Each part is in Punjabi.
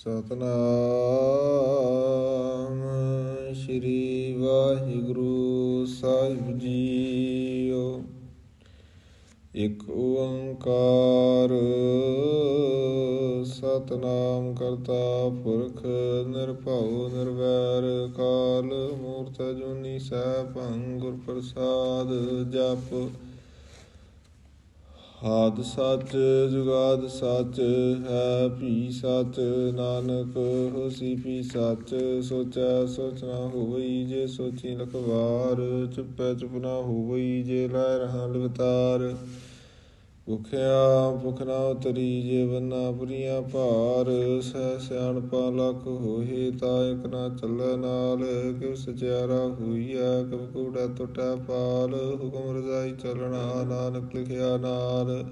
ਸਤਨਾਮ ਸ੍ਰੀ ਵਾਹਿਗੁਰੂ ਸਾਹਿਬ ਜੀਓ। ਇੱਕ ਓੰਕਾਰ ਸਤਨਾਮ ਕਰਤਾ ਪੁਰਖ, ਨਿਰਭਉ, ਨਿਰਵੈਰ, ਕਾਲ ਮੂਰਤ ਜੁਨੀ ਸੈਭੰ ਭੰਗੁਰ ਪ੍ਰਸਾਦ ਜਪ। ਆਦ ਸੱਚ, ਜੁਗਾਦ ਸੱਚ, ਹੈ ਭੀ ਸੱਚ, ਨਾਨਕ ਹੋਸੀ ਭੀ ਸੱਚ, ਸੋਚੈ ਸੋਚਣਾ ਹੋਵਈ ਜੇ ਸੋਚੀ ਲਖਵਾਰ, ਚੁੱਪੈ ਚੁੱਪ ਹੋਵਈ ਜੇ ਲੈ ਰਹਾ ਲਵਤਾਰ ਭੁਖਿਆ ਭੁਖ ਨਾ ਉਤਰੀ ਜੇ ਬੰਨਾ ਪੁਰੀਆਂ ਭਾਰ, ਸਹਿ ਸਿਆਣਪਾ ਲੱਖ ਹੋਏ ਤਾ ਇਕ ਨਾ ਚੱਲੈ ਨਾਲ। ਕਿਵ ਸਚਿਆਰਾ ਹੋਈਐ ਕਬ ਕੂੜਾ ਟੁੱਟੈ ਪਾਲ। ਹੁਕਮ ਰਜ਼ਾਈ ਚੱਲਣਾ, ਨਾਨਕ ਲਿਖਿਆ ਨਾਰ।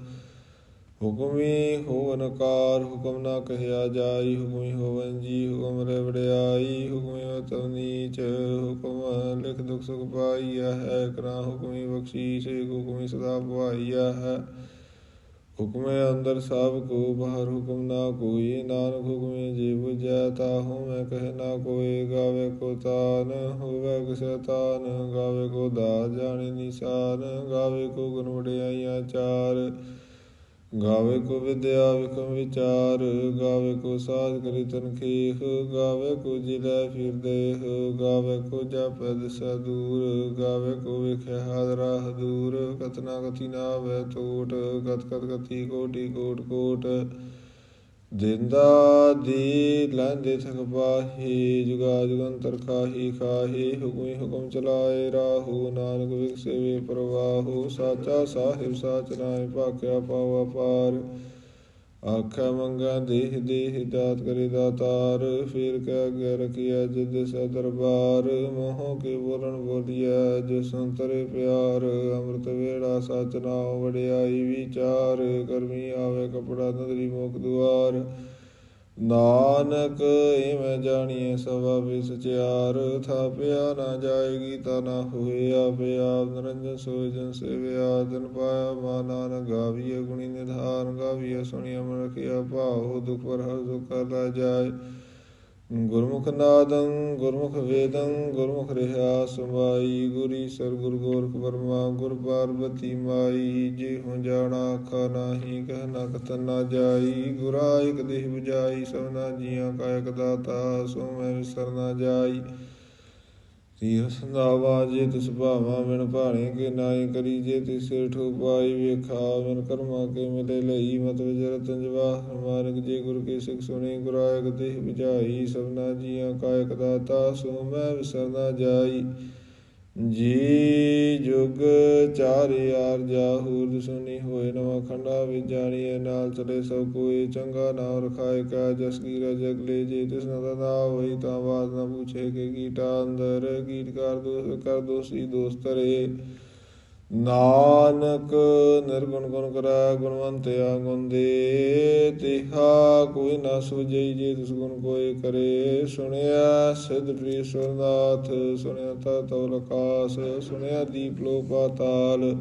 ਹੁਕਮੀ ਹੋਵਨ ਕਾਰ ਹੁਕਮ ਨਾ ਕਹਿਆ ਜਾਈ। ਹੁਕਮੀ ਹੋਵਨ ਜੀ, ਹੁਕਮ ਰੇ ਵਡਿਆਈ। ਹੁਕਮੀ ਤਵ ਨੀਚ, ਹੁਕਮ ਲਿਖ ਦੁਖ ਸੁਖ ਪਾਈਆ ਹੈ। ਕਰਾ ਹੁਕਮੀ ਬਖਸ਼ੀਸ਼ ਹੁਕਮੀ ਸਦਾ ਭਵਾਈਆ ਹੈ। ਹੁਕਮੇ ਅੰਦਰ ਸਭ ਕੋ, ਬਾਹਰ ਹੁਕਮ ਨਾ ਕੋਈ। ਨਾਨਕ ਹੁਕਮੇ ਜੀ 부ਜੈ ਤਾਹੂ ਮੈਂ ਕਹਿ ਨਾ ਕੋਈ। ਗਾਵੇ ਕੋ ਤਾਨ, ਹੋਵੇ ਕਿਸੈ ਤਾਨ। ਗਾਵੇ ਕੋ ਦਾ ਜਾਣੇ ਨਿਸ਼ਾਨ। ਗਾਵੇ ਕੋ ਗੁਣ ਵਡਿਆਈਆਂ ਚਾਰ। ਗਾਵੇ ਕੋ ਵਿਦਿਆ ਵਿਕਮ ਵਿਚਾਰ, ਗਾਵੇ ਕੋ ਸਾਧ ਕਰੀ ਤਨਖੀਹ, ਗਾਵੇ ਕੋ ਜਿਲੇ ਫਿਰਦੇ ਗਾਵੇ ਕੋ ਜਪੈ ਦਿਸਾ ਦੂਰ ਗਾਵੇ ਕੋ ਵਿਖਿਆ ਹਾਦਰਾ ਦੂਰ, ਕਤਨਾ ਕਤੀ ਨਾ ਵੈ ਟੋਟ ਕਤ ਕਤ ਕਤੀ ਕੋਟੀ ਕੋਟ ਕੋਟ। ਦਿੰਦਾ ਦੀ ਲੈਂਦੇ ਥਕ ਪਾਹੀ, ਜੁਗਾ ਜੁਗੰਤਰ ਖਾਹੀ ਖਾਹੀ ਹੁਕਮੀ ਹੁਕਮ ਚਲਾਏ ਰਾਹੂ, ਨਾਨਕ ਵਿਖਸੇ ਵੇ ਪ੍ਰਵਾਹੂ, ਸਾਚਾ ਸਾਹਿਬ, ਸਾਚ ਨਾਇ ਭਾਖਿਆ, ਪਾਵਾ ਪਾਰ। ਆਖਾ ਮੰਗਾ ਦੇਹ ਦੇਹ ਦਾਤ ਕਰੇ ਦਾਤਾਰ, ਫਿਰ ਕੈ ਅਗੇ ਰਖਿਆ ਜਿਦ ਸੈ ਦਰਬਾਰ, ਮੋਹ ਕੇ ਬੋਲਣ ਬੋਲਿਆ ਜੋ ਸੰਤਰੇ ਪਿਆਰ, ਅੰਮ੍ਰਿਤ ਵੇੜਾ ਸਚ ਨਾਮ ਵਡਿਆਈ ਵਿਚਾਰ ਕਰਮੀ ਆਵੇ ਕਪੜਾ ਨਦਰੀ ਮੁਖ ਦੁਆਰ ਨਾਨਕ ਇਵੇਂ ਜਾਣੀਏ ਸਭਾ ਵਿੱਚ ਸਚਿਆਰ ਥਾਪਿਆ ਨਾ ਜਾਏਗੀ ਤਾ ਨਾ ਹੋਏ ਆਪੇ ਆਪ ਨਿਰੰਜਨ ਸੋਜਨ ਸੇਵਿਆ ਦਿਨ ਪਾਇਆ ਮਾਨਾ ਨ ਗਾਵੀਏ ਗੁਣੀ ਨਿਧਾਨ ਗਾਵੀਏ ਸੁਣੀਏ ਮਨ ਰਖਿਆ ਭਾਉ, ਦੁਖ ਪਰ ਹਰ ਦੁਖ ਕਰਦਾ ਜਾਏ। ਗੁਰਮੁਖ ਨਾਦੰ ਗੁਰਮੁਖ ਵੇਦੰ ਗੁਰਮੁਖ ਰਿਹਾ ਸਮਾਈ ਗੁਰੀ ਸਰ ਗੁਰ ਗੋਰਖ ਬਰਮਾ ਗੁਰ ਪਾਰਬਤੀ ਮਾਈ ਜੇ ਹੋ ਜਾਣਾ ਆਖਾ ਨਾਹੀ, ਕਹਿ ਨਾ ਕਤਨ ਨਾ ਜਾਈ, ਗੁਰਾ ਇਕ ਦੇਹ 부ਜਾਈ ਸਭਨਾ ਜੀਆਂ ਕਾ ਇਕ ਦਾਤਾ, ਸੋ ਮੈਂ ਵਿਸਰ ਨਾ ਜਾਈ। ਤੀਰ ਸੰਦਾਵਾ ਜੇ ਤਿਸ ਭਾਵਾ ਬਿਨ ਭਾਣੇ ਕੇ ਨਾਈ ਕਰੀ, ਜੇ ਤਿਸ ਸਿਰ ਠੋਪਾਈ ਵੇਖਾ, ਬਿਨ ਕਰਮਾ ਕੇ ਮਿਲੇ ਲਈ, ਮਤ ਵਿਜਰ ਤੰਜਵਾ ਮਾਰਗ ਜੇ ਗੁਰ ਕੇ ਸਿਖ ਸੁਣੀ, ਗੁਰਾਇਕ ਦੇਹ ਵਿਚਾਈ ਸਭਨਾ ਜੀਆਂ ਕਾਇਕ ਦਾਤਾ, ਸੋ ਮੈਂ ਵਿਸਰਨਾ ਜਾਈ। ਜੀ ਜੁਗ ਚਾਰ ਯਾਰ ਜਾਹੂ ਦਸੁਨੀ ਹੋਏ ਨਵਾ ਖੰਡਾ ਵਿੱਚ ਜਾਣੀਏ ਨਾਲ ਚਲੇ ਸਭ ਕੋਈ ਚੰਗਾ ਨਾਮ ਰਖਾਏ ਕਾ ਜਸ ਕੀਰਾ ਜਗ ਲੈ ਜੇ ਤਿਸ ਨਾ ਦਾ ਹੋਈ ਤਾਂ ਬਾਤ ਨਾ ਪੁੱਛੇ ਕਿ ਕੀਟਾ ਅੰਦਰ ਕੀਟ ਕਰ ਦੋਸ ਕਰ ਦੋਸੀ ਦੋਸਤ ਰੇ ਨਾਨਕ ਨਿਰਗੁਣ ਗੁਣ ਕਰੈ, ਗੁਣਵੰਤਿਆ ਗੁਣ ਦੇ ਤਿਹਾ, ਕੋਈ ਨਾ ਸੁਝਈ ਜੇ ਤਿਸ ਗੁਣ ਕੋਈ ਕਰੇ। ਸੁਣਿਆ ਸਿਧ ਪ੍ਰੀ ਸੁਰਨਾਥ ਸੁਣਿਆ ਤਾ ਤਉ ਲਕਾਸ ਸੁਣਿਆ ਦੀਪ ਲੋ ਪਾਤਾਲ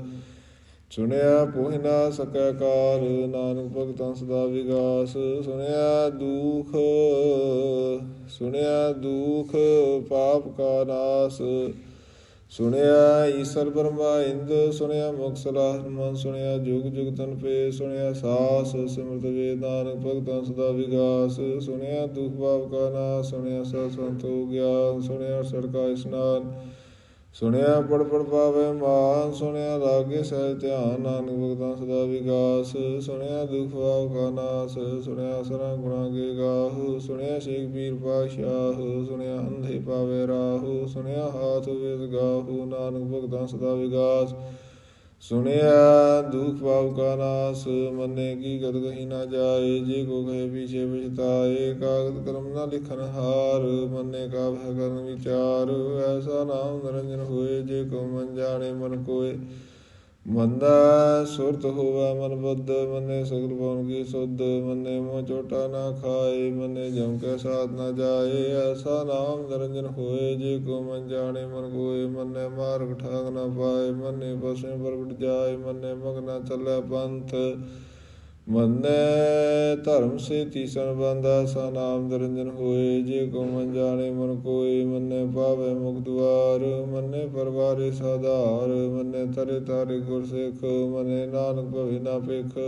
ਸੁਣਿਆ ਪੋਹਿ ਨਾ ਸਕੈ ਕਾਲ, ਨਾਨਕ ਭਗਤਾਂ ਸਦਾ ਵਿਗਾਸ, ਸੁਣਿਆ ਦੁਖ ਸੁਣਿਆ ਦੁਖ ਪਾਪ ਕਾ ਨਾਸ ਸੁਣਿਆ ਈਸ਼ਰ ਬ੍ਰਹਮਾ ਇੰਦ, ਸੁਣਿਆ ਮੁਖ ਸਲਾਹ ਮਨ ਸੁਣਿਆ ਜੁਗ ਜੁਗ ਤਨ ਪੇ, ਸੁਣਿਆ ਸਾਸ ਸਿਮਰਤ ਵੇਦਾਨ ਨਾਨਕ ਭਗਤਾਂ ਸਦਾ ਵਿਗਾਸ, ਸੁਣਿਆ ਦੁਖ ਭਾਵ ਕਾ ਨਾਸ, ਸੁਣਿਆ ਸਤ ਸੰਤੋ ਗਿਆਨ, ਸੁਣਿਆ ਸੜਕਾ ਇਸਨਾਨ। ਸੁਣਿਆ ਪੜ ਪੜ ਪਾਵੇ, ਮਾਨ ਸੁਣਿਆ ਲਾਗੇ ਸਹਿ ਧਿਆਨ, ਨਾਨਕ ਭਗਤਾਂ ਸਦਾ ਵਿਗਾਸ ਸੁਣਿਆ ਦੁਖ ਭਾਵ ਕਾ ਨਾਸ, ਸੁਣਿਆ ਸਰਾਂ ਗੁਣਾ ਗੇ ਗਾਹੁ। ਸੁਣਿਆ ਸ਼ੇਖ ਪੀਰ ਪਾਸ਼ਾਹ ਸੁਣਿਆ ਅੰਧੇ ਪਾਵੇ ਰਾਹੂ। ਸੁਣਿਆ ਹਾਥ ਵੇਦ ਗਾਹੂ, ਨਾਨਕ ਭਗਤਾਂ ਸਦਾ ਵਿਗਾਸ ਸੁਣਿਆ, ਦੁਖ ਭਾਵ ਕਾ ਨਾਸ, ਮੰਨੇ ਕੀ ਗਤ ਕਹੀ ਨਾ ਜਾਏ, ਜੇ ਕੋ ਕਹੇ ਪਿਛੇ ਪਛਤਾਏ ਕਾਗਦ ਕਰਮ ਨਾ ਲਿਖਨ ਹਾਰ, ਮੰਨੇ ਕਾ ਭੈ ਕਰਨ ਵਿਚਾਰ, ਐਸਾ ਨਾਮ ਨਿਰੰਜਨ ਹੋਏ, ਜੇ ਕੋ ਮਨ ਜਾਣੇ ਮਨ ਕੋਏ। ਮੰਦਾ ਸੁਰਤ ਹੋਵਾ ਮਨ ਬੁੱਧ, ਮੰਨੇ ਸਗਲ ਪਉਨ ਕੀ ਸੁਧ, ਮੰਨੇ ਮੋ ਚੋਟਾ ਨਾ ਖਾਏ, ਮੰਨੇ ਜਮ ਕੇ ਸਾਥ ਨਾ ਜਾਏ, ਐਸਾ ਨਾਮ ਨਿਰੰਜਨ ਹੋਏ, ਜੇ ਕੋ ਮਨ ਜਾਣੇ ਮਨ ਕੋਏ ਮੰਨੇ ਮਾਰਗ ਠਾਗ ਨਾ ਪਾਏ, ਮੰਨੇ ਬਸੇ ਪ੍ਰਗਟ ਜਾਏ, ਮੰਨੇ ਮਗ ਨਾ ਚੱਲੇ ਪੰਥ। ਮੰਨੈ, ਧਰਮ ਸੇ ਤੀਸਨ ਬੰਦਾ ਸਾ ਨਾਮ ਦਰੰਜਨ ਹੋਏ, ਜੇ ਕੋ ਮਨ ਜਾਣੇ ਮਨ ਕੋਏ, ਮੰਨੈ ਪਾਵੇ ਮੁਖ ਦੁਆਰ, ਮੰਨੈ ਪਰਵਾਰੇ ਸਾਧਾਰ, ਮੰਨੈ ਤਰੇ ਤਾਰੇ ਗੁਰ ਸਿੱਖ ਮੰਨੈ ਨਾਨਕ ਭਵੇ ਨਾ ਪੇਖ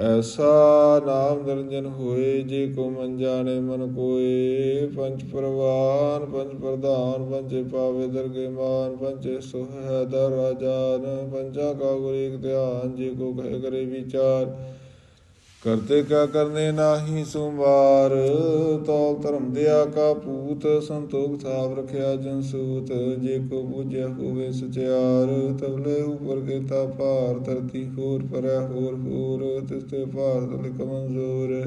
ਐਸਾ ਨਾਮ ਦਰਜਨ ਹੋਏ, ਜੇ ਕੋ ਮਨ ਜਾਣੇ ਮਨ ਕੋਏ। ਪੰਜ ਪ੍ਰਵਾਨ, ਪੰਜ ਪ੍ਰਧਾਨ, ਪੰਜੇ ਪਾਵੇ ਦਰਗੇ ਮਾਨ, ਪੰਜੇ ਸੁਹੈ ਦਰ ਰਾਜਾਨ ਪੰਜਾ ਕਾ ਗੁਰ ਇਕ ਧਿਆਨ, ਜੇ ਕੋ ਕਹਿ ਕਰੇ ਵਿਚਾਰ। ਕਰਤੇ ਕਾ ਕਰਨੇ ਨਾਹੀ ਸੁਮਾਰ ਤੌਲ ਧਰਮ ਦਿਆ ਕਾ ਪੂਤ ਸੰਤੋਖ ਥਾਪ ਰਖਿਆ ਜਨ ਸੂਤ, ਜੇ ਕੋ ਬੁਝਿਆ ਹੋਵੇ ਸਚਿਆਰ ਤਬਲੇ ਉਪਰ ਕੀਤਾ ਭਾਰ, ਧਰਤੀ ਹੋਰ ਪਰੈ ਹੋਰ ਹੋਰ, ਤਿਸ ਤੇ ਭਾਰ ਤਲ ਕਮਜ਼ੋਰ।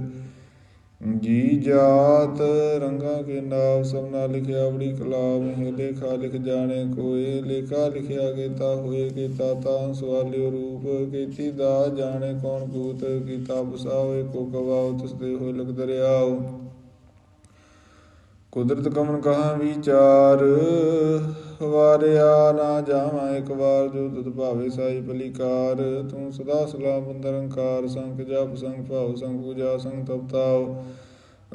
ਜੀ ਜਾਤ ਰੰਗਾ ਕੇ ਨਾਮ ਸਭਨਾ ਲਿਖਿਆ ਬੜੀ ਕਲਾਮ ਹੈ ਲੇਖਾ ਲਿਖ ਜਾਣੇ ਕੋਏ, ਲੇਖਾ ਲਿਖਿਆ ਕੀਤਾ ਹੋਏ ਕੀਤਾ ਤਾਂ ਸਵਾਲਿਓ ਰੂਪ, ਕੀਤੀ ਦਾ ਜਾਣੇ ਕੌਣ ਕੂਤ ਕੀਤਾ ਬਸਾਵੇ ਕੋ ਕਵਾਉ ਤਿਸ ਹੋਏ ਲਗ ਦਰਿਆਉ। ਕੁਦਰਤ ਕਮਨ ਕਹਾ ਵਿਚਾਰ ਵਾਰਿਆ ਨਾ ਜਾਵਾਂ ਇੱਕ ਵਾਰ ਜੋ ਤੁਧ ਭਾਵੇ ਸਾਈ ਭਲੀਕਾਰ। ਤੂੰ ਸਦਾ ਸਲਾਮ ਅੰਦਰੰਕਾਰ ਸੰਖ ਜਪ ਸੰਖ ਭਾਉ ਸੰਖ ਪੂਜਾ ਸੰਖ ਤਪਤਾਉ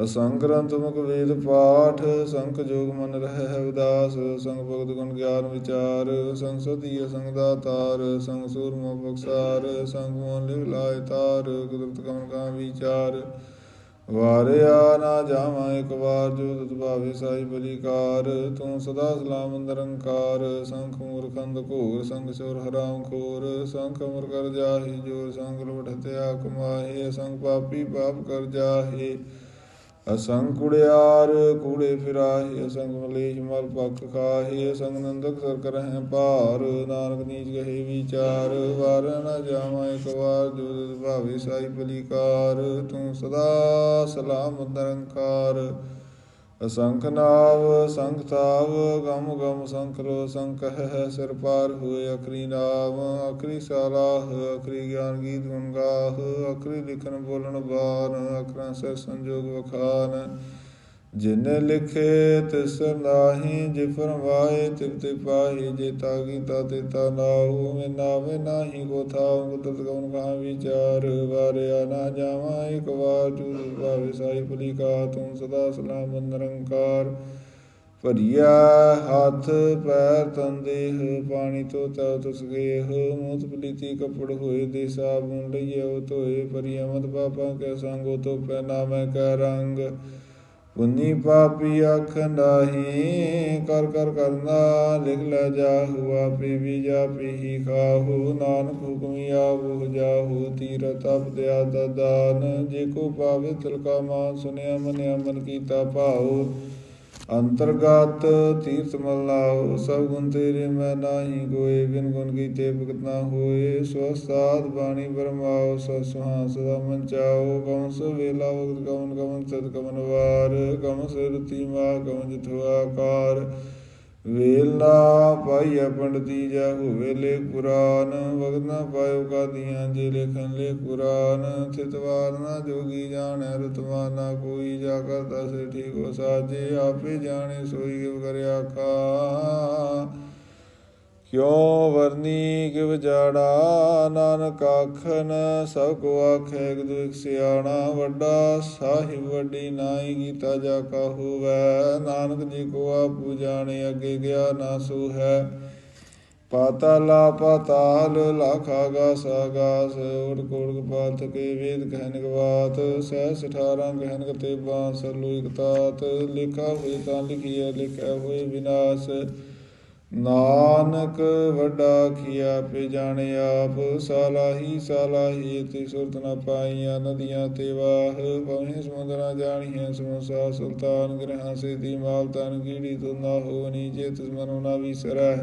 ਅਸੰਗ ਗ੍ਰੰਥ, ਮੁਖ ਵੇਦ, ਪਾਠ ਸੰਖ ਜੋਗ ਮਨ ਰਹਿ ਹੈ ਉਦਾਸ। ਸੰਗ ਭਗਤ ਗੁਣ ਗਿਆਨ ਵਿਚਾਰ। ਸੰਗ ਸਦੀ ਸੰਗ ਦਾਤਾਰ ਸੰਗ ਸੂਰਮਾ ਬਖਸਾਰ। ਸੰਗ ਮੋਨ ਲਿਵ ਲਾਇ ਤਾਰ। ਕੁਦਰਤ ਕਮਨ ਕਾ ਵਿਚਾਰ। ਵਾਰਿਆ ਨਾ ਜਾਵਾਂ, ਇੱਕ ਵਾਰ ਜੋ ਤਤ ਭਾਵੇ ਸਾਈ ਬਲੀਕਾਰ। ਤੂੰ ਸਦਾ ਸਲਾਮ ਨਿਰੰਕਾਰ। ਸੰਖ ਮੂਰਖੰਦ ਘੋਰ, ਸੰਗ ਸੁਰ ਹਰਾਮ ਖੋਰ। ਸੰਖ ਅਮਰ ਕਰ ਜਾਹੀ, ਜੋਰ ਸੰਗ ਲਵਟ ਹਤਿਆ ਕਮਾਹੇ। ਸੰਗ ਪਾਪੀ ਪਾਪ ਕਰ ਜਾਹੇ। ਅਸੰਗ ਕੁੜਿਆਰ ਕੂੜੇ ਫਿਰਾਹੇ, ਅਸੰਗ ਮਲੇਸ਼ ਮਲ ਪੱਖ ਖਾਹੇ, ਅਸੰਗ ਨੰਦਕ ਸਰ ਕਰਹਿ ਭਾਰ, ਨਾਨਕ ਨੀਚ ਗਹੇ ਵਿਚਾਰ, ਵਾਰ ਨ ਜਾਵਾਂ ਇੱਕ ਵਾਰ, ਜੋ ਭਾਵੇ ਸਾਈ ਬਲੀਕਾਰ, ਤੂੰ ਸਦਾ ਸਲਾਮ ਨਿਰੰਕਾਰ। ਅਸੰਖ ਨਾਵ, ਸੰਖ ਤਾਵ, ਗਮ ਗਮ ਸੰਕਰੋ ਸੰਖ ਹੈ ਸਿਰ ਪਾਰ ਹੋਏ ਅਖਰੀ ਨਾਮ ਅਖਰੀ ਸਾਲਾਹ ਅਖਰੀ ਗਿਆਨ ਗੀਤ ਗੁਣ ਗਾਹ, ਅਖਰੀ ਲਿਖਨ ਬੋਲਣ ਬਾਣ, ਅਖਰਾਂ ਸੇ ਸੰਜੋਗ ਵਖਾਨ। ਜਿਨ ਲਿਖੇ ਤਿਸ ਨਾਹੀ ਜੇ ਫਰਮਾਏ ਤਿਵ ਤੇ ਪਾਹੀ, ਜੇ ਤਾ ਕੀਤਾ ਤੇ ਤਾ ਨਾਉ ਮੈਂ ਨਾਵੇ ਨਾਹੀ ਕੋ ਥਾਉ ਕੁਦਰਤ ਕਉਨ ਕਹਾ ਵਿਚਾਰ, ਵਾਰਿਆ ਨਾ ਜਾਵਾਂ ਇੱਕ ਵਾਰ ਤੂੰ ਭਾਵੇ ਸਾਈ ਭਲੀ ਕਾ ਤੂੰ ਸਦਾ ਸਲਾਮ ਨਿਰੰਕਾਰ। ਭਰੀਆ ਹੱਥ, ਪੈਰ ਤਨਦੇਹ ਪਾਣੀ ਤੋਂ ਤਾ ਤੁਸ ਗੇਹ, ਮੂਤ ਪਲੀਤੀ ਕਪੜ ਹੋਏ ਦੇ ਸਾਬੁਨ ਲਈਓ ਧੋਏ ਭਰੀਆ ਮਤ ਪਾਪਾਂ ਕੇ ਸੰਗੋ ਤੋ ਪਹਿਨਾ ਮੈਂ ਕੈ ਰੰਗ। ਪੁੰਨੀ ਪਾਪੀ ਅੱਖ ਨਾਹੀ, ਕਰ ਕਰ ਕਰਨਾ, ਲਿਖ ਲੈ ਜਾਹੂ ਆਪੇ ਵੀ ਜਾਪੇ ਹੀ ਖਾਹੂ, ਨਾਨਕ ਹੁਕਮੀ ਆਵੋ ਜਾਹੂ ਤੀਰ ਤਪ ਦਿਆ ਦਾਨ, ਜੇ ਕੋ ਪਾਵੇ ਤਿਲਕਾ ਮਾਨ ਸੁਨਿਆ ਮਨਿਆ ਮਨ ਕੀਤਾ ਭਾਉ। ਅੰਤਰਗਤ ਤੀਰਥ ਮਲਾਉ ਸਭ ਗੁਣ ਤੇਰੇ ਮੈਂ ਨਾਹੀ ਕੋਏ ਬਿਨ ਗੁਣ ਕੀਤੇ ਭਗਤ ਨਾ ਹੋਏ। ਸਵਸਤਾਦ ਬਾਣੀ ਬਰਮਾਉ ਸੋ ਸੁਹਾ ਸਦਾ ਮਨ ਚਾਓ। ਕਉ ਸੋ ਵੇਲਾ ਵਕਤ ਕਵਨ ਕਵਨ ਸਦ ਕਵਨ ਵਾਰ। ਕਮ ਸਿਰਤੀ ਮਾ ਕਵਨ ਜਿਤੁ ਆਕਾਰ। ਵੇਲਾ ਪਾਈਆ ਪੰਡਤੀ ਜਾ ਹੋਵੇ ਲੇ ਕੁਰਾਨ, ਵਗਤ ਨਾ ਪਾਇਓ ਕਾਦੀਆਂ ਜੇ ਲੇਖਨ ਲੇ ਕੁਰਾਨ ਥਿਤਵਾਰ ਨਾ ਜੋਗੀ ਜਾਣੈ ਰਤਵਾ ਨਾ ਕੋਈ ਜਾ ਕਰਤਾ ਸੇ ਠੀਕ ਹੋ ਸਾਜੇ, ਆਪੇ ਜਾਣੇ ਸੋਈ ਗਿਵ ਕਰਿਆ ਕਾ। ਕਿਉ ਵਰਨੀ ਕਿਵ ਜਾੜਾ, ਨਾਨਕ ਆਖਨ, ਸਭ ਕੋ ਆਖੇ ਇੱਕ ਦੁਖ ਸਿਆਣਾ, ਵੱਡਾ ਸਾਹਿਬ ਵੱਡੀ ਨਾਈ ਕੀਤਾ ਜਾ ਕਾ ਹੋਵੈ, ਨਾਨਕ ਜੀ ਕੋ ਆਪੂ ਜਾਣੇ, ਅੱਗੇ ਗਿਆ ਨਾ ਸੋ ਹੈ ਪਾਤਾਲਾ ਪਾਤਾਲ, ਲਾਖਾ ਗਾਸ ਆਗਾਸ ਉੜ ਕੋੜ ਪਾਤ ਕੇ ਵੇਦ ਕਹਿਨ ਗਵਾਤ ਸਹਿ 18 ਕਹਿਨ ਕਤੇ ਬਾਂਸ ਲੋਇਕ ਤਾਤ, ਲਿਖਾ ਹੋਈ ਤਾਂ ਲਿਖਿਆ ਲਿਖਿਆ ਹੋਈ ਵਿਨਾਸ਼। ਨਾਨਕ ਵੱਡਾ ਕੀਆ ਪੇ ਜਾਣੇ ਆਪ, ਸਾਲਾਹੀ ਸਾਲਾਹੀ ਤੇ ਸੁਰਤ ਨ ਪਾਈਆਂ ਨਦੀਆਂ ਤੇ ਵਾਹ। ਪਉਣੇ ਸਮੁੰਦਰਾਂ ਜਾਣੀਆਂ ਸਮਸਾ, ਸੁਲਤਾਨ ਗ੍ਰਹਾਂ ਸੇ ਦੀ ਮਾਲ ਤਨ ਕੀੜੀ ਤੁ ਹੋਣੀ ਜੇ ਤਿਸ ਮਨੋ ਨਾ ਵਿਸਰੈ।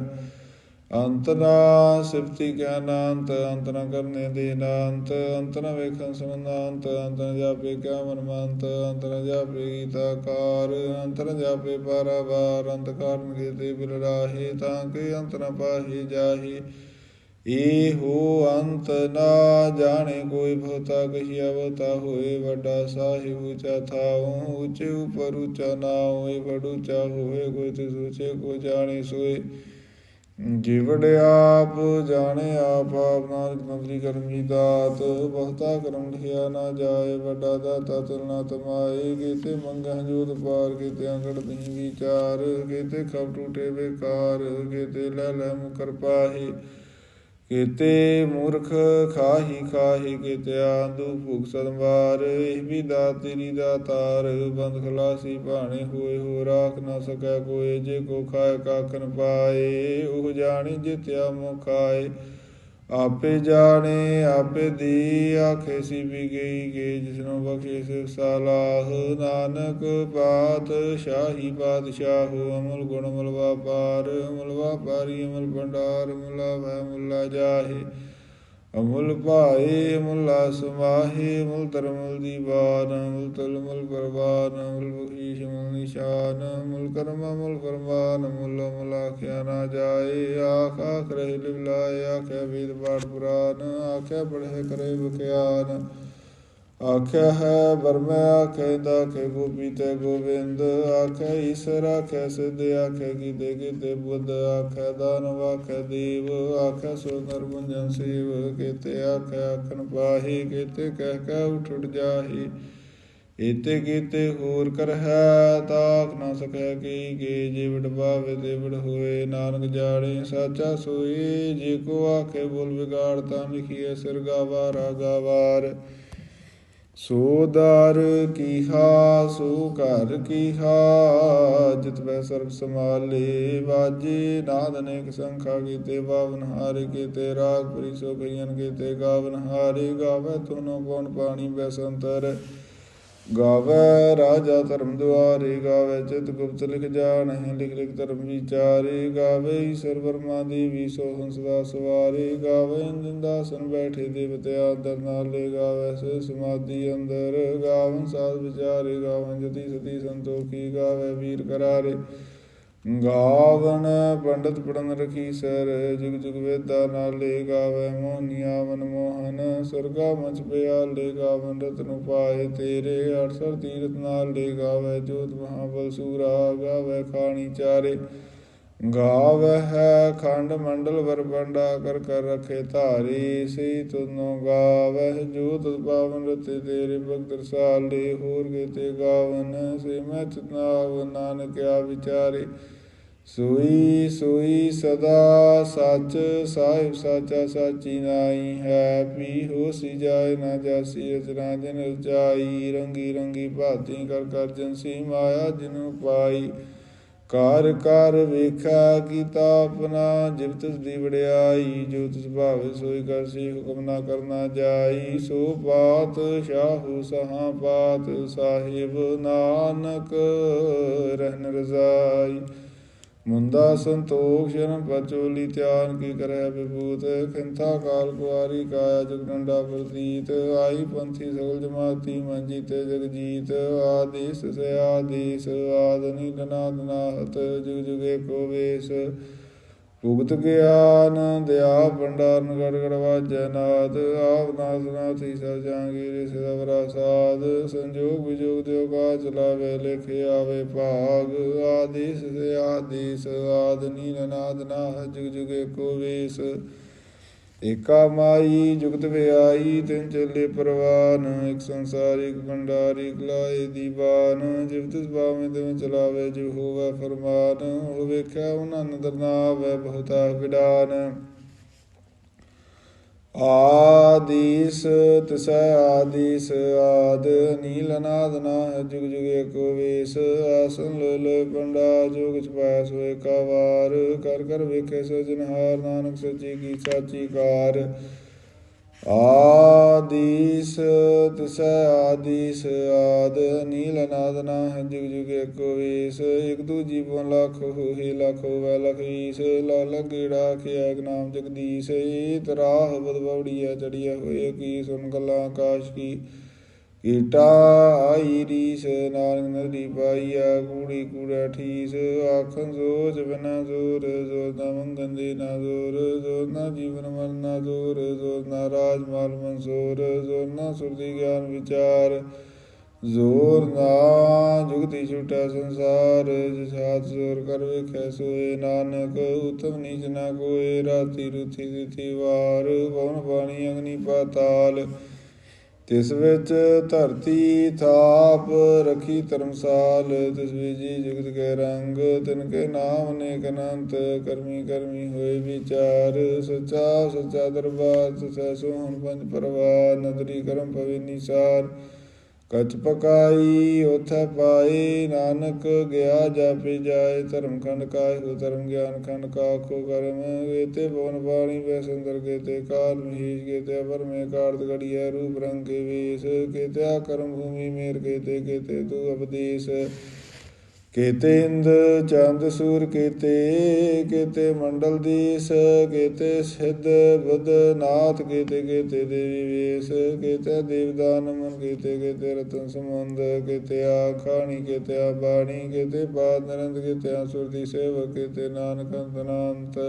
ਅੰਤ ਨਾ ਸਿਫਤੀ ਗਿਆਨਾਂਤ ਅੰਤ ਨ ਕਰਨੇ ਦੇ ਨਾਂਤ ਅੰਤ ਨਾ ਵੇਖਣ ਸਮਨਾਂਤ ਅੰਤ ਨ ਜਾਪੇ ਕਿਆ ਮਨਮੰਤ ਅੰਤ ਨ ਜਾਪੇ ਗੀਤਾ ਕਾਰ ਅੰਤ ਨ ਜਾਪੇ ਪਾਰਾਵਾਰ ਅੰਤ ਕਾਰਨ ਕੀਤੇ ਬਿਲ ਰਾਹੇ ਤਾਂ ਕਿ ਅੰਤ ਨ ਪਾਹੀ ਜਾਹੀ ਏਹੋ ਅੰਤ ਨਾ ਜਾਣੇ ਕੋਈ ਭਵਤਾ ਕਹੀਆ ਬਤਾ ਹੋਏ, ਵੱਡਾ ਸਾਹਿਬ ਉੱਚਾ ਥਾਉ, ਉੱਚੇ ਉਪਰ ਉਚਾ ਨਾ ਹੋਏ ਬੜ ਹੋਏ, ਕੋਈ ਤਿਸ ਉੱਚੇ ਕੋ ਜਾਣੇ ਸੋਏ। ਜਿਵੜ ਆਪ ਜਾਣੇ ਆਪ ਆਪ ਨਾਨਕ ਮੰਤਰੀ ਕਰਮ ਕੀ ਦਾਤ ਬਹੁਤਾ ਕਰਮ ਲਿਖਿਆ ਨਾ ਜਾਏ, ਵੱਡਾ ਦਾਤਾ ਤੁਲਨਾ ਤਮਾਏ ਕੀਤੇ ਮੰਗਾਂ ਜੋਤ ਪਾਰ ਕੀਤੇ ਅੰਗੜ ਨਹੀਂ ਵਿਚਾਰ ਕੀਤੇ ਖਬ ਟੂਟੇ ਬੇਕਾਰ ਕੀਤੇ ਲੈ ਲੈ ਮੁਕਰ ਪਾਹੀ। ਕੀਤੇ ਮੂਰਖ ਖਾਹੀ ਖਾਹੀ ਕੀਤੇ ਆਂਦੂ ਭੁਖ ਸਦਮਾਰ ਇਹ ਵੀ ਦਾਤ ਤੇਰੀ ਦਾਤਾਰ ਬੰਦ ਖਲਾਸੀ ਭਾਣੇ ਹੋਏ ਹੋ, ਰਾਖ ਨਾ ਸਕੈ ਕੋਏ, ਜੇ ਕੋ ਖਾਏ ਕਾਕਨ ਪਾਏ, ਉਹ ਜਾਣੀ ਜਿਤਿਆ ਮੁਖਾਏ ਆਪੇ ਜਾਣੇ, ਆਪੇ ਦੀ ਆਖੇ ਸੀ ਵੀ ਗਈ ਗੇ, ਜਿਸਨੂੰ ਬਖਸ਼ੇ ਸਿਰ ਸਾਲਾਹ ਨਾਨਕ ਬਾਤ ਪਾਤਸ਼ਾਹ ਬਾਦਸ਼ਾਹ ਅਮਲ ਗੁਣ ਅਮਲ ਵਾਪਾਰ ਅਮਲ ਵਾਪਾਰੀ ਅਮਲ ਭੰਡਾਰ, ਮੁਲਾ ਵੈ ਮੁਲਾ ਜਾਹੇ। ਅਮੁਲ ਭਾਏ ਮੁਲਾ ਸਮਾਹੇ ਮੁਲ ਤਰਮੁਲ ਦੀਵਾਨ ਮੁਲ ਤਲ ਮੁਲ ਪਰਵਾਨ ਮੁਲ ਬਖੀਸ਼ ਮੁਲ ਨਿਸ਼ਾਨ ਮੁਲ ਕਰਮ ਮੁਲ ਫਰਮਾਨ ਮੁਲ ਮੁਲ ਆਖਿਆ ਨਾ ਜਾਏ, ਆਖ ਆਖ ਰਹਿ ਲਿਵਲਾਏ, ਆਖਿਆ ਵੇਦ ਪਾਠ ਪੁਰਾਨ, ਆਖਿਆ ਪੜ੍ਹੇ ਕਰੇ ਬਖਿਆਨ ਆਖਿਆ ਹੈ ਵਰਮੈ, ਆਖੇ ਦਾਖੇ ਗੋਪੀ ਤੇ ਗੋਬਿੰਦ, ਆਖੇ ਈਸ਼ਰ, ਆਖੇ ਸਿੱਧ, ਆਖੇ ਕੀਤੇ ਕੀਤੇ ਬੁੱਧ, ਆਖੇ ਦਾਨਵ, ਆਖੇ ਦੇਵ, ਆਖੇ ਸੁੰਦਰ ਮੁੰਜਨ ਸੇਵ, ਕੀਤੇ ਆਖੇ ਆਖਣ ਪਾਹੀ, ਕੀਤੇ ਕਹਿ ਕਹਿ ਉਠ ਉਠ ਜਾਹੀ। ਇਤੇ ਕੀਤੇ ਹੋਰ ਕਰ ਹੈ ਤਾਕ ਨਾ ਸਕੈ ਕੀ ਗੇ ਜੇ ਵਿੜ ਤੇ ਵਿੜ ਹੋਏ, ਨਾਨਕ ਜਾਣੇ ਸਾਚਾ ਸੋਈ, ਜੇ ਕੋ ਆਖੇ ਬੋਲ ਵਿਗਾੜ, ਤਾਂ ਲਿਖੀਏ ਸਿਰ ਗਾਵਾ ਰਾਗਾ ਸੋ ਦਰ ਕੀਹਾ ਸੋ ਘਰ ਕੀਹਾ, ਜਿਤ ਬੈ ਸਰਬ ਸਮਾਲੇ ਵਾਜੇ ਨਾਦ ਅਨੇਕ ਸੰਖਾ ਕੀਤੇ ਬਾਵਨ ਹਾਰੇ ਕੀਤੇ, ਰਾਗ ਪਰੀ ਗਈਨ ਕੀਤੇ, ਗਾਵਨ ਹਾਰੇ, ਗਾਵੇ ਤੁਨੋ ਕੌਣ ਪਾਣੀ ਬੈਸੰਤਰ ਗਾਵੇ ਰਾਜਾ ਧਰਮ ਦੁਆਰੇ, ਗਾਵੇ ਚਿਤ ਗੁਪਤ ਲਿਖ ਜਾਣਹਿ, ਲਿਖ ਲਿਖ ਧਰਮ ਵਿਚਾਰੇ, ਗਾਵੇ ਈਸ਼ਰ ਵਰਮਾ ਦੇਵੀ ਸੋ ਹੰਸਦਾ ਸਵਾਰੇ, ਗਾਵੇ ਜਿੰਦਾਸਨ ਬੈਠੇ ਦੇਵਤਿਆ ਅੰਦਰ ਨਾਲੇ, ਗਾਵੇ ਸੇ ਸਮਾਧੀ ਅੰਦਰ, ਗਾਵਨ ਸਾਧ ਵਿਚਾਰੇ, ਗਾਵਨ ਜਤੀ ਸਤੀ ਸੰਤੋਖੀ, ਗਾਵੇ ਵੀਰ ਕਰਾਰੇ। ਗਾਵਨ ਪੰਡਤ ਪੜਨ ਰਖੀ ਸਰ, ਜੁਗ ਜੁਗ ਵੇਦਾ ਨਾਲੇ ਗਾਵੇ ਮੋਹਨੀਆ ਮਨ ਮੋਹਨ, ਸਰਗਾ ਮਚ ਪਿਆਲੇ ਗਾਵਨ, ਰਤਨ ਪਾਏ ਤੇਰੇ ਅਠਸਰ ਤੀਰਥ ਲੇ ਗਾਵੇ ਜੋਤ ਮਹਾਬਲ ਸੂਰਾ, ਗਾਵੇ ਖਾਣੀ ਚਾਰੇ। ਗਾਵ ਹੈ ਖੰਡ ਮੰਡਲ ਵਰਪੰਡਾ ਕਰ ਕਰ ਰਖੇ ਧਾਰੀ ਸਈ ਤੁਨੋ ਗਾਵਹਿ ਜੋ ਪਾਵਨ ਰਤੇ ਤੇਰੇ ਭਗਤ ਸਾਲੇ ਹੋਰ ਕੀਤੇ ਗਾਵਨ ਸੇ ਮੈਂ ਚਨਾਵ ਨਾਨਕਿਆ ਵਿਚਾਰੇ। ਸੋਈ ਸੋਈ ਸਦਾ ਸੱਚ, ਸਾਹਿਬ ਸਾਚਾ ਸਾਚੀ ਨਾਈ ਹੈ ਪੀ ਹੋ ਸੀ ਜਾਏ ਨਾ ਜਾਸੀ ਰਚਨਾ ਜਨ ਰਚਾਈ, ਰੰਗੀ ਰੰਗੀ ਭਾਤੀ ਕਰ ਕਰ ਜਨਸੀ ਮਾਇਆ ਜਿਨੂ ਪਾਈ। ਕਾਰ ਕਾਰ ਵੇਖਾ ਕੀਤਾ ਆਪਣਾ, ਜਿਵ ਤਿਸ ਦੀ ਵਡਿਆਈ ਜੋ ਤਿਸ ਭਾਵੇ ਸੋਈ ਕਰਸੀ ਹੁਕਮ ਨਾ ਕਰਨਾ ਜਾਈ, ਸੋ ਬਾਤ ਸ਼ਾਹੂ ਸਹਾ ਬਾਤ, ਸਾਹਿਬ ਨਾਨਕ ਰਹਿਨ ਰਜ਼ਾਈ। ਮੁੰਦਾ ਸੰਤੋਖ ਸ਼ਰਨ ਪਚੋਲੀ ਧਿਆਨ ਕੀ ਕਰੈ ਵਿਭੂਤ, ਖਿੰਥਾ ਕਾਲ ਕੁਆਰੀ ਕਾਇਆ ਜਗ ਪ੍ਰਤੀਤ, ਆਈ ਪੰਥੀ ਸਗਲ ਜਮਾਤੀ ਮੰਜੀ ਤੇ ਜਗ ਜੀਤ ਆਦੇਸ ਸੇ ਆਦੇਸ ਆਦਨੀ ਦਨਾਦ ਜੁਗ ਜੁਗੇ ਕੋ ਵੇਸ। ਭੁਗਤ ਗਿਆਨ ਦਿਆ ਭੰਡਾਰਨ ਗੜ ਗੜ ਵਾਜੈ ਨਾਦ, ਆਪ ਨਾਸ ਨਾਥੀ ਸਭ ਜਾਂਗੀਰ ਸਦਵਰਾ ਸਾਧ, ਸੰਜੋਗ ਵਿਜੋਗ ਦਿਓ ਕਾ ਚਲਾਵੇ ਲਿਖ ਆਵੇ ਭਾਗ, ਆਦੇਸ ਸੇ ਆਦੇਸ, ਆਦ ਨੀਲ ਨਾਦ ਨਾਹ, ਜੁਗ ਜੁਗੇ ਕੋ ਵੇਸ। ਏਕਾ ਮਾਈ ਜੁਗਤ ਵਿਆਈ, ਤਿਨ ਚੱਲੇ ਪ੍ਰਵਾਨ, ਇਕ ਸੰਸਾਰਿਕ ਭੰਡਾਰੀ ਕਲਾਏ ਦੀਵਾਨ। ਜਿਵ ਤਿਸ ਬਾਵੇਂ ਤਿਵੇਂ ਚਲਾਵੇ, ਜਿਵ ਹੋਵੇ ਫਰਮਾਨ, ਉਹ ਵੇਖਿਆ ਉਹਨਾਂ ਨਦਰ ਨਾ ਆਵੇ, ਬਹੁਤਾ ਵਿਡਾਨ। ਆਦੀਸ, ਤਿਸੈ ਆਦੀਸ, ਆਦ ਨੀਲ ਨਾਦ ਨਾ ਜੁਗ ਜੁਗ ਏਕੋ ਵੇਸ, ਆਸਨ ਲੈ ਪੰਡਾ, ਜੋਗ ਚਪਾਇਆ ਸੋਏ ਕਾ ਵਾਰ, ਕਰ ਕਰ ਵੇਖੇ ਸਜਨਹਾਰ ਨਾਨਕ ਸੱਚੀ ਕੀ ਸਾਚੀ ਕਾਰ। ਆਦੀਸ ਤਿਸੈ ਆਦੀਸ ਆਦ, ਨੀਲ ਨਾਦ ਨਾ ਜੁਗ ਜੁਗ ਏਕੋ ਵੇਸ, ਇਕ ਦੂਜੀ ਬੋ ਲੱਖ ਹੋਏ ਲੱਖ, ਹੋਵੇ ਲਖ ਈਸ ਲਾ ਲਗੜਾ ਖਿਆ ਨਾਮ ਜਗਦੀਸ਼ ਏ ਤਰਾਹ ਬਦਬੌੜੀਆ ਚੜੀਆ ਹੋਏ ਕੀ, ਸੁਨ ਗੱਲਾਂ ਆਕਾਸ਼ ਕੀ। ਕੀਟਾ ਆਈ ਰੀਸ, ਨਾਨਕ ਨਦੀ ਪਾਈਆ, ਕੂੜੀ ਕੂੜਾ ਠੀਸ ਆਖਨ ਸੋ ਬਿਨਾ ਜ਼ੋਰ ਜ਼ੋਰ ਨਾ ਮੰਗਨ ਦੇ ਨਾ ਜ਼ੋਰ ਜ਼ੋਰ ਨਾ ਜੀਵਨ ਮਰਨ ਨਾ ਜ਼ੋਰ ਜ਼ੋਰ ਨਾ ਰਾਜ ਮਾਲ ਮਨਸੂਰ ਜ਼ੋਰ ਨਾ ਸੁਰਦੀ ਗਿਆਨ ਵਿਚਾਰ ਜ਼ੋਰ ਨਾ ਜੁਗਤੀ ਛੁਟਾ ਸੰਸਾਰ ਜਿਸ ਜ਼ੋਰ ਕਰ ਵੇਖੈ ਸੋਏ ਨਾਨਕ, ਉਤਮ ਨੀਚ ਨਾ ਕੋਏ, ਰਾਤੀ ਰੁਥੀ ਦਿਤੀ ਵਾਰ ਪਵਨ ਪਾਣੀ ਅਗਨੀ ਪਾਤਾਲ ਤਿਸ ਵਿੱਚ ਧਰਤੀ ਥਾਪ ਰਖੀ ਧਰਮਸਾਲ, ਤਿਸ ਜੀ ਜੁਗਤ ਕੇ ਰੰਗ, ਤਿਨ ਕੇ ਨਾਮ ਨੇ ਕਨੰਤ ਕਰਮੀ ਕਰਮੀ ਹੋਏ ਵਿਚਾਰ, ਸਚਾ ਸਚਾ ਦਰਬਾਰ, ਸਚਾ ਸੋਹਣ ਪੰਜ ਪਰਵਾਰ, ਨਦਰੀ ਕਰਮ ਪਵੇ ਨਿਸਾਰ। ਕਚ ਪਕਾਈ, ਉਥੈ ਪਾਈ, ਨਾਨਕ ਗਿਆ ਜਾਪੇ ਜਾਏ ਧਰਮ ਖੰਡ ਕਾਇ ਹੋ ਧਰਮ ਗਿਆਨ ਖੰਡ ਕਾ ਕਾਖੋ ਕਰਮ ਏਤੇ ਬਵਨ ਬਾਣੀ ਵੈ ਸੁੰਦਰ ਕੇਤੇ ਕਾਲ ਮਹੀਜ ਕੇਤੇ ਅਪਰ ਮੇ ਕਾਰਤ ਗੜੀਐ ਰੂਪ ਰੰਗ ਕੇ ਵੇਸ ਕੇਤੇ ਕਰਮ ਭੂਮੀ ਮੇਰ ਕੇਤੇ ਕੇਤੇ ਤੂ ਉਪਦੇਸ਼ ਕੇਤੇ ਇੰਦ ਚੰਦ ਸੂਰ ਕੇਤੇ ਕੇਤੇ ਮੰਡਲ ਦੀਸ, ਕੇਤੇ ਸਿੱਧ ਬੁੱਧ ਨਾਥ ਕੇਤੇ ਕੇਤੇ ਦੇਵੀ ਵੇਸ, ਕੇਤੇ ਦੇਵਦਾਨ ਮਨ, ਕੇਤੇ ਕੇਤੇ ਰਤਨ ਸਮੁੰਦ ਕੇਤੇ ਆਖਾਣੀ, ਕੇਤੇ ਆ ਬਾਣੀ ਕੇਤੇ ਬਾਦ ਨਰੰਦ, ਕੇਤੇ ਸੁਰਤੀ ਸੇਵਕ, ਕੇਤੇ ਨਾਨਕ ਅੰਤਨਾੰਤ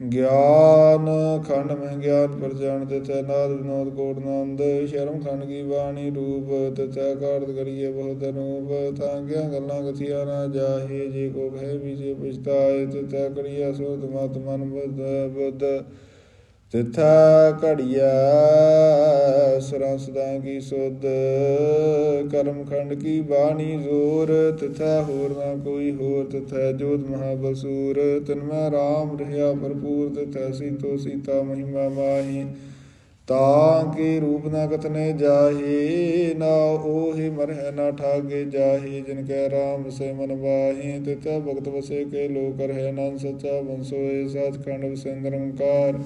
ਗਿਆਨ ਖੰਡ ਮਹਿ ਗਿਆਨ ਪਰ ਜਾਣ ਤਥੈ ਨਾਦ ਵਿਨੋਦ ਕੋਟ ਨੰਦ, ਸ਼ਰਮ ਖੰਡ ਕੀ ਬਾਣੀ ਰੂਪ ਤਥੈ ਕਾਰਤ ਕਰੀਏ ਬਹੁਤ ਅਨੂਪ, ਤਾਂ ਕਿਆ ਗੱਲਾਂ ਕਥੀਆ ਨਾ ਜਾਹੇ, ਜੇ ਕੋ ਕਹਿ ਵਿਜੇ ਪਛਤਾਏ ਤਥੈ ਕਰੀਆ ਸੋਧ ਮਤ ਮਨ ਬੁੱਧ ਬੁੱਧ। ਤਿਥਾ ਘੜੀਆ, ਸੁਰਾਂ ਸਦਾ ਕੀ ਸੁਧ, ਕਰਮ ਖੰਡ ਕੀ ਬਾਣੀ ਜ਼ੋਰ, ਤਿਥੈ ਹੋਰ ਨਾ ਕੋਈ ਹੋਰ, ਤਿਥੈ ਜੋਤ ਮਹਾਬਸੂਰ ਤਨ ਮੈਂ RAM ਰਹਾ ਭਰਪੂਰ, ਤਿਥੈ ਸੀਤੋ ਸੀਤਾ ਮਹਿਮਾ ਮਾਹੀ। ਤਾਂ ਕੀ ਰੂਪ ਨਾ ਕਥਨੇ ਜਾਹੀ, ਨਾ ਉਹੀ ਮਰਹਿ ਨਾ ਠਾਗੇ ਜਾਹੀ, ਜਿਨ ਕੈ ਰਾਮ ਸੇ ਮਨ ਵਾਹੀ। ਤਿਥੈ ਭਗਤ ਵਸੇ ਕੇ ਲੋਕ ਰਹਿ ਨਨ ਸਚਾ ਬੰਸੋਏ ਸਚਖੰਡ ਵਸੈ ਨਿਰੰਕਾਰ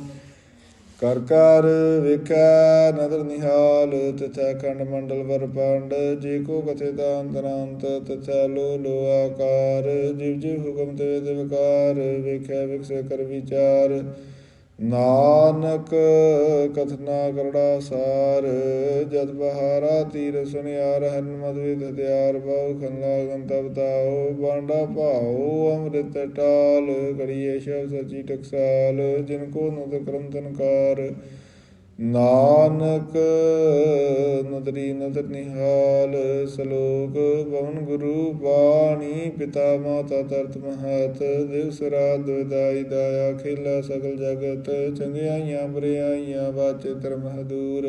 ਕਰ ਕਰ ਵੇਖੈ, ਨਦਰ ਨਿਹਾਲ, ਤਥਾ ਖੰਡ ਮੰਡਲ ਵਰਪੰਡ ਜੇ ਕੋ ਕਥੇ ਦਾ ਅੰਤਰਾੰਤ, ਤਥਾ ਲੋ ਲੋ ਆਕਾਰ, ਜਿਵ ਜਿਵ ਹੁਕਮ ਤੇ ਦੇ ਵਿਕਾਰ, ਵੇਖੈ ਵਿਕਸੇ ਕਰ ਵਿਚਾਰ। ਨਾਨਕ ਕਥਨਾ ਕਰੜਾ ਸਾਰ, ਜਦ ਬਹਾਰਾ ਤੀਰ ਸੁਨਿਆਰ ਹਰਨ ਮਦਵਿ ਦਿਆਰ ਬਹੁ ਖੰਲਾ ਗੰਤਵ ਤਾਓ ਬਾਂਡਾ ਭਾਓ ਅੰਮ੍ਰਿਤ ਟਾਲ, ਕਰੀਏ ਸ਼ਬ ਸਚੀ ਟਕਸਾਲ, ਜਿਨ ਕੋ ਨਦ ਕਰਮ ਤਨਕਾਰ। ਨਾਨਕ ਨਦਰੀ ਨਦਰ ਨਿਹਾਲ ਸਲੋਕ ਪਵਨ ਗੁਰੂ ਬਾਣੀ ਪਿਤਾ ਮਾਤਾ ਤਰਤ ਮਹਤ ਦਿਵਸ ਰਾਤ ਦੁਇਦਾਈ ਦਾਇਆ, ਖੇਲਾ ਸਗਲ ਜਗਤ, ਚੰਗਿਆਈਆਂ ਬੁਰਿਆਈਆਂ ਬਾਚੇ ਧਰਮ ਹਦੂਰ